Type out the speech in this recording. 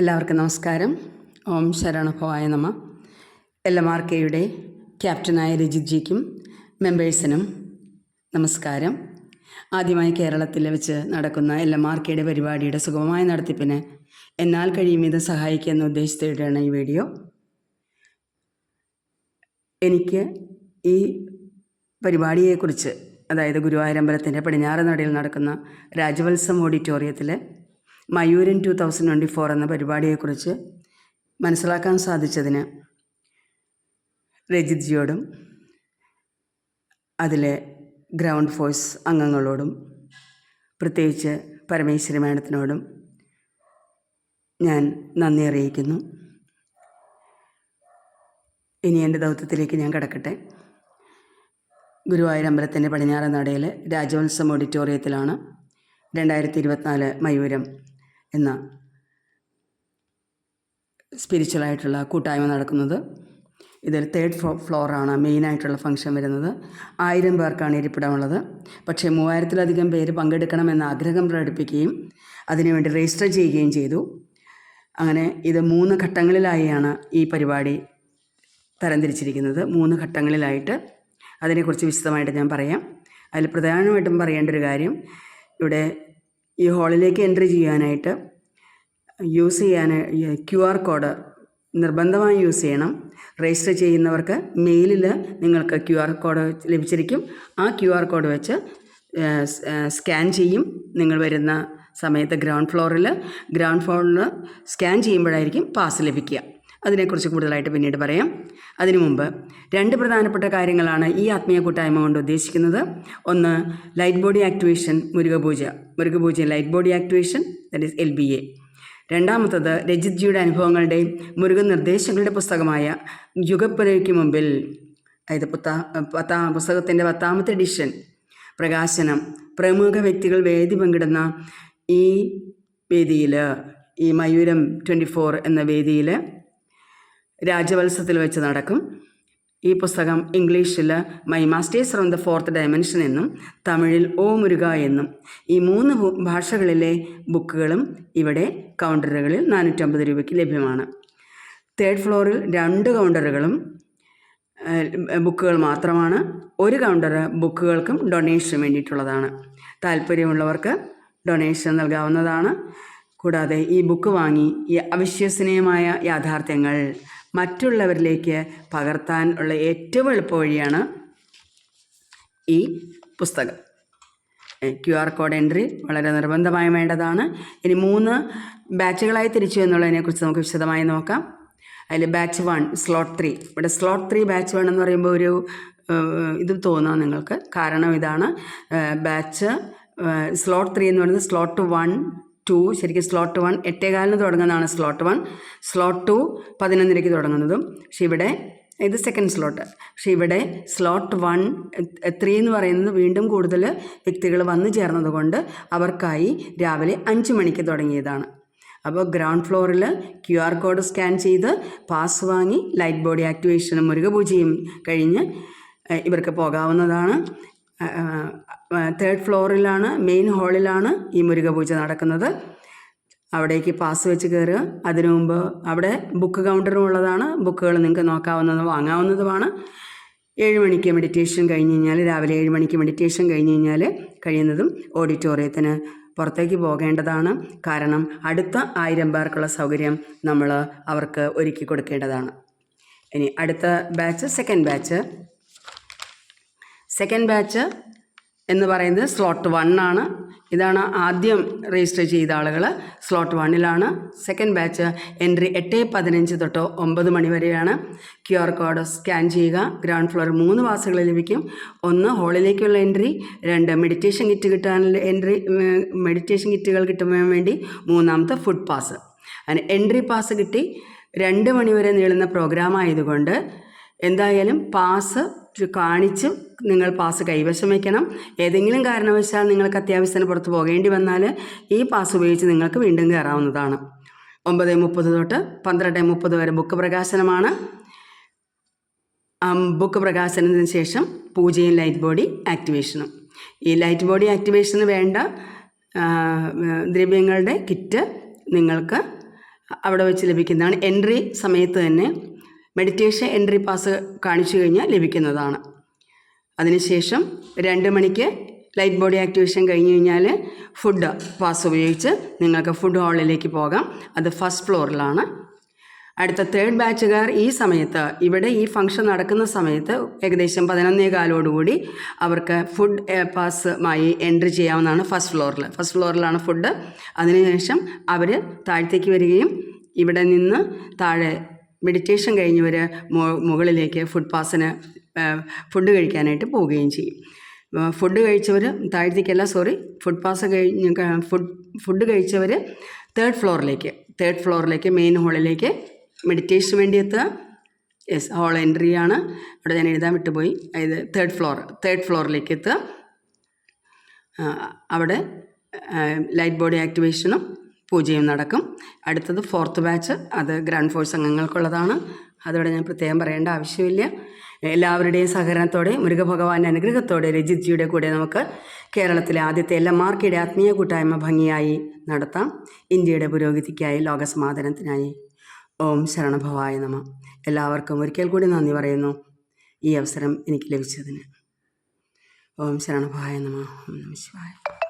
എല്ലാവർക്കും നമസ്കാരം. ഓം ശരണഭവായ നമ. എൽ എം ആർ കെയുടെ ക്യാപ്റ്റനായ രജിത് ജിക്കും മെമ്പേഴ്സിനും നമസ്കാരം. ആദ്യമായി കേരളത്തിൽ വെച്ച് നടക്കുന്ന എൽ എം ആർ കെയുടെ പരിപാടിയുടെ സുഗമമായ നടത്തിപ്പിന് എന്നാൽ കഴിയും ഇത് സഹായിക്കുക എന്ന ഉദ്ദേശത്തോടെയാണ് ഈ വീഡിയോ. എനിക്ക് ഈ പരിപാടിയെക്കുറിച്ച് അതായത് ഗുരുവായൂരമ്പലത്തിന്റെ പടിഞ്ഞാറ് നടയിൽ നടക്കുന്ന രാജവത്സം ഓഡിറ്റോറിയത്തിൽ Mayuran two thousand twenty four എന്ന പരിപാടിയെക്കുറിച്ച് മനസ്സിലാക്കാൻ സാധിച്ചതിന് രജിത് ജിയോടും അതിലെ ഗ്രൗണ്ട് ഫോഴ്സ് അംഗങ്ങളോടും പ്രത്യേകിച്ച് പരമേശ്വരി മാഡത്തിനോടും ഞാൻ നന്ദി അറിയിക്കുന്നു. ഇനി എന്റെ ദൗത്യത്തിലേക്ക് ഞാൻ കിടക്കട്ടെ. ഗുരുവായൂർ അമ്പലത്തിന്റെ പടിഞ്ഞാറൻ നടയിൽ രാജവത്സം ഓഡിറ്റോറിയത്തിലാണ് രണ്ടായിരത്തി ഇരുപത്തിനാല് മയൂരം എന്ന സ്പിരിച്വലായിട്ടുള്ള കൂട്ടായ്മ നടക്കുന്നത്. ഇതിൽ തേർഡ് ഫ്ലോ ഫ്ലോറാണ് മെയിനായിട്ടുള്ള ഫംഗ്ഷൻ വരുന്നത്. ആയിരം പേർക്കാണ് ഇരിപ്പിടമുള്ളത്. പക്ഷേ മൂവായിരത്തിലധികം പേര് പങ്കെടുക്കണമെന്ന ആഗ്രഹം പ്രകടിപ്പിക്കുകയും അതിനുവേണ്ടി രജിസ്റ്റർ ചെയ്യുകയും ചെയ്തു. അങ്ങനെ ഇത് മൂന്ന് ഘട്ടങ്ങളിലായാണ് ഈ പരിപാടി തരംതിരിച്ചിരിക്കുന്നത്. മൂന്ന് ഘട്ടങ്ങളിലായിട്ട് അതിനെക്കുറിച്ച് വിശദമായിട്ട് ഞാൻ പറയാം. അതിൽ പ്രധാനമായിട്ടും പറയേണ്ട ഒരു കാര്യം ഇവിടെ ഈ ഹാളിലേക്ക് എൻട്രി ചെയ്യാനായിട്ട് യൂസ് ചെയ്യാൻ ക്യു ആർ കോഡ് നിർബന്ധമായി യൂസ് ചെയ്യണം. രജിസ്റ്റർ ചെയ്യുന്നവർക്ക് മെയിലിൽ നിങ്ങൾക്ക് ക്യു ആർ കോഡ് ലഭിച്ചിരിക്കും. ആ ക്യു ആർ കോഡ് വെച്ച് സ്കാൻ ചെയ്യും. നിങ്ങൾ വരുന്ന സമയത്ത് ഗ്രൗണ്ട് ഫ്ലോറിൽ ഗ്രൗണ്ട് ഫ്ലോറിൽ സ്കാൻ ചെയ്യുമ്പോഴായിരിക്കും പാസ് ലഭിക്കുക. അതിനെക്കുറിച്ച് കൂടുതലായിട്ട് പിന്നീട് പറയാം. അതിനു മുമ്പ് രണ്ട് പ്രധാനപ്പെട്ട കാര്യങ്ങളാണ് ഈ ആത്മീയ കൂട്ടായ്മ കൊണ്ട് ഉദ്ദേശിക്കുന്നത്. ഒന്ന് ലൈറ്റ് ബോഡി ആക്ടിവേഷൻ മുരുകപൂജ. മുരുകപൂജ light body activation that is L B A രണ്ടാമത്തത് രജിത് ജിയുടെ അനുഭവങ്ങളുടെയും മുരുകൻ നിർദ്ദേശങ്ങളുടെ പുസ്തകമായ യുഗപ്പുരയ്ക്ക് മുമ്പിൽ അതായത് പുത്താ പത്താം പുസ്തകത്തിന്റെ പത്താമത്തെ എഡിഷൻ പ്രകാശനം പ്രമുഖ വ്യക്തികൾ വേദി പങ്കിടുന്ന ഈ വേദിയിൽ ഈ മയൂരം ട്വന്റി ഫോർ എന്ന വേദിയിൽ രാജവത്സത്തിൽ വെച്ച് നടക്കും. ഈ പുസ്തകം ഇംഗ്ലീഷിൽ my masters from the fourth dimension എന്നും തമിഴിൽ ഓ മുരുക എന്നും ഈ മൂന്ന് ഭാഷകളിലെ ബുക്കുകളും ഇവിടെ കൗണ്ടറുകളിൽ നാനൂറ്റമ്പത് രൂപയ്ക്ക് ലഭ്യമാണ്. തേർഡ് ഫ്ലോറിൽ രണ്ട് കൗണ്ടറുകളും ബുക്കുകൾ മാത്രമാണ്. ഒരു കൗണ്ടർ ബുക്കുകൾക്കും ഡൊണേഷന് വേണ്ടിയിട്ടുള്ളതാണ്. താല്പര്യമുള്ളവർക്ക് ഡൊണേഷൻ നൽകാവുന്നതാണ്. കൂടാതെ ഈ ബുക്ക് വാങ്ങി ഈ അവിശ്വസനീയമായ യാഥാർത്ഥ്യങ്ങൾ മറ്റുള്ളവരിലേക്ക് പകർത്താൻ ഉള്ള ഏറ്റവും എളുപ്പ വഴിയാണ് ഈ പുസ്തകം. ക്യു ആർ കോഡ് എൻട്രി വളരെ നിർബന്ധമായി വേണ്ടതാണ്. ഇനി മൂന്ന് ബാച്ചുകളായി തിരിച്ചു എന്നുള്ളതിനെക്കുറിച്ച് നമുക്ക് വിശദമായി നോക്കാം. അതിൽ ബാച്ച് വൺ സ്ലോട്ട് ത്രീ. ഇവിടെ സ്ലോട്ട് ത്രീ ബാച്ച് വൺ എന്ന് പറയുമ്പോൾ ഒരു ഇത് തോന്നാം നിങ്ങൾക്ക്. കാരണം ഇതാണ് ബാച്ച് സ്ലോട്ട് ത്രീ എന്ന് പറയുന്നത് സ്ലോട്ട് വൺ ടു ശരിക്കും സ്ലോട്ട് വൺ എട്ടേകാലിന് തുടങ്ങുന്നതാണ് സ്ലോട്ട് വൺ സ്ലോട്ട് ടു പതിനൊന്നരയ്ക്ക് തുടങ്ങുന്നതും. പക്ഷേ ഇവിടെ ഇത് സെക്കൻഡ് സ്ലോട്ട് പക്ഷേ ഇവിടെ സ്ലോട്ട് വൺ ത്രീ എന്ന് പറയുന്നത് വീണ്ടും കൂടുതൽ വ്യക്തികൾ വന്നു ചേർന്നതുകൊണ്ട് അവർക്കായി രാവിലെ അഞ്ച് മണിക്ക് തുടങ്ങിയതാണ്. അപ്പോൾ ഗ്രൗണ്ട് ഫ്ലോറിൽ ക്യു ആർ കോഡ് സ്കാൻ ചെയ്ത് പാസ് വാങ്ങി ലൈറ്റ് ബോഡി ആക്ടിവേഷനും മുരുകപൂജയും കഴിഞ്ഞ് ഇവർക്ക് പോകാവുന്നതാണ്. തേർഡ് ഫ്ലോറിലാണ് മെയിൻ ഹാളിലാണ് ഈ മുരുക പൂജ നടക്കുന്നത്. അവിടേക്ക് പാസ് വെച്ച് കയറുക അതിനു മുമ്പ് അവിടെ ബുക്ക് കൗണ്ടറും ഉള്ളതാണ്. ബുക്കുകൾ നിങ്ങൾക്ക് നോക്കാവുന്നതും വാങ്ങാവുന്നതുമാണ്. ഏഴ് മണിക്ക് മെഡിറ്റേഷൻ കഴിഞ്ഞ് കഴിഞ്ഞാൽ രാവിലെ ഏഴ് മണിക്ക് മെഡിറ്റേഷൻ കഴിഞ്ഞ് കഴിഞ്ഞാൽ കഴിയുന്നതും ഓഡിറ്റോറിയത്തിന് പുറത്തേക്ക് പോകേണ്ടതാണ്. കാരണം അടുത്ത ആയിരം പേർക്കുള്ള സൗകര്യം നമ്മൾ അവർക്ക് ഒരുക്കി കൊടുക്കേണ്ടതാണ്. ഇനി അടുത്ത batch second batch second batch എന്ന് പറയുന്നത് സ്ലോട്ട് വൺ ആണ്. ഇതാണ് ആദ്യം രജിസ്റ്റർ ചെയ്ത ആളുകൾ സ്ലോട്ട് വണ്ണിലാണ് സെക്കൻഡ് ബാച്ച് എൻട്രി എട്ട് പതിനഞ്ച് തൊട്ട് ഒമ്പത് മണി വരെയാണ്. ക്യു ആർ കോഡ് സ്കാൻ ചെയ്യുക. ഗ്രൗണ്ട് ഫ്ലോർ മൂന്ന് പാസുകൾ ലഭിക്കും. ഒന്ന് ഹോളിലേക്കുള്ള എൻട്രി രണ്ട് മെഡിറ്റേഷൻ കിറ്റ് കിട്ടാനുള്ള എൻട്രി മെഡിറ്റേഷൻ കിറ്റുകൾ കിട്ടുവാൻ വേണ്ടി മൂന്നാമത്തെ ഫുഡ് പാസ് അങ്ങനെ എൻട്രി പാസ് കിട്ടി. രണ്ട് മണിവരെ നീളുന്ന പ്രോഗ്രാം ആയതുകൊണ്ട് എന്തായാലും പാസ് കാണിച്ച് നിങ്ങൾ പാസ് കൈവശം വയ്ക്കണം ഏതെങ്കിലും കാരണവശാൽ നിങ്ങൾക്ക് അത്യാവശ്യത്തിന് പുറത്ത് പോകേണ്ടി വന്നാൽ ഈ പാസ് ഉപയോഗിച്ച് നിങ്ങൾക്ക് വീണ്ടും കയറാവുന്നതാണ്. ഒമ്പത് മുപ്പത് തൊട്ട് പന്ത്രണ്ട് മുപ്പത് വരെ ബുക്ക് പ്രകാശനമാണ്. ബുക്ക് പ്രകാശനത്തിന് ശേഷം പൂജയും ലൈറ്റ് ബോഡി ആക്ടിവേഷനും. ഈ ലൈറ്റ് ബോഡി ആക്ടിവേഷന് വേണ്ട ദ്രവ്യങ്ങളുടെ കിറ്റ് നിങ്ങൾക്ക് അവിടെ വെച്ച് ലഭിക്കുന്നതാണ്. എൻട്രി സമയത്ത് തന്നെ മെഡിറ്റേഷൻ എൻട്രി പാസ് കാണിച്ചു കഴിഞ്ഞാൽ ലഭിക്കുന്നതാണ്. അതിനുശേഷം രണ്ട് മണിക്ക് ലൈറ്റ് ബോഡി ആക്ടിവേഷൻ കഴിഞ്ഞ് കഴിഞ്ഞാൽ ഫുഡ് പാസ് ഉപയോഗിച്ച് നിങ്ങൾക്ക് ഫുഡ് ഹാളിലേക്ക് പോകാം. അത് ഫസ്റ്റ് ഫ്ലോറിലാണ് അടുത്ത തേർഡ് ബാച്ചുകാർ ഈ സമയത്ത് ഇവിടെ ഈ ഫംഗ്ഷൻ നടക്കുന്ന സമയത്ത് ഏകദേശം പതിനൊന്നേ കാലോടുകൂടി അവർക്ക് ഫുഡ് പാസ്മായി എൻട്രി ചെയ്യാവുന്നതാണ് ഫസ്റ്റ് ഫ്ലോറിൽ ഫസ്റ്റ് ഫ്ലോറിലാണ് ഫുഡ് അതിനുശേഷം അവർ താഴത്തേക്ക് വരികയും ഇവിടെ നിന്ന് താഴെ മെഡിറ്റേഷൻ കഴിഞ്ഞവർ മുകളിലേക്ക് ഫുഡ് പാസിന് ഫുഡ് കഴിക്കാനായിട്ട് പോവുകയും ചെയ്യും. ഫുഡ് കഴിച്ചവർ താഴത്തേക്കല്ല സോറി ഫുഡ് പാസ് കഴിഞ്ഞ് ഫുഡ് ഫുഡ് കഴിച്ചവർ തേർഡ് ഫ്ലോറിലേക്ക് തേർഡ് ഫ്ലോറിലേക്ക് മെയിൻ ഹാളിലേക്ക് മെഡിറ്റേഷന് വേണ്ടി എത്തുക. യെസ് ഹോൾ എൻട്രി ആണ്. അവിടെ ഞാൻ എഴുതാൻ വിട്ടുപോയി. അതായത് തേർഡ് ഫ്ലോർ തേർഡ് ഫ്ലോറിലേക്ക് എത്തുക. അവിടെ ലൈറ്റ് ബോഡി ആക്ടിവേഷനും പൂജയും നടക്കും. അടുത്തത് ഫോർത്ത് ബാച്ച് അത് ഗ്രാൻഡ് ഫോഴ്സ് അംഗങ്ങൾക്കുള്ളതാണ്. അതോടെ ഞാൻ പ്രത്യേകം പറയേണ്ട ആവശ്യമില്ല. എല്ലാവരുടെയും സഹകരണത്തോടെ മുരുകഭഗവാന്റെ അനുഗ്രഹത്തോടെ രജിത്ജിയുടെ കൂടെ നമുക്ക് കേരളത്തിലെ ആദ്യത്തെ എല്ലാ മാർക്കിയുടെ ആത്മീയ കൂട്ടായ്മ ഭംഗിയായി നടത്താം. ഇന്ത്യയുടെ പുരോഗതിക്കായി ലോകസമാധാനത്തിനായി. ഓം ശരണഭവായ നമ. എല്ലാവർക്കും ഒരിക്കൽ കൂടി നന്ദി പറയുന്നു. ഈ അവസരം എനിക്ക് ലഭിച്ചതിന്. ഓം ശരണഭവായ നമ. ഓം നമ ശിവായ.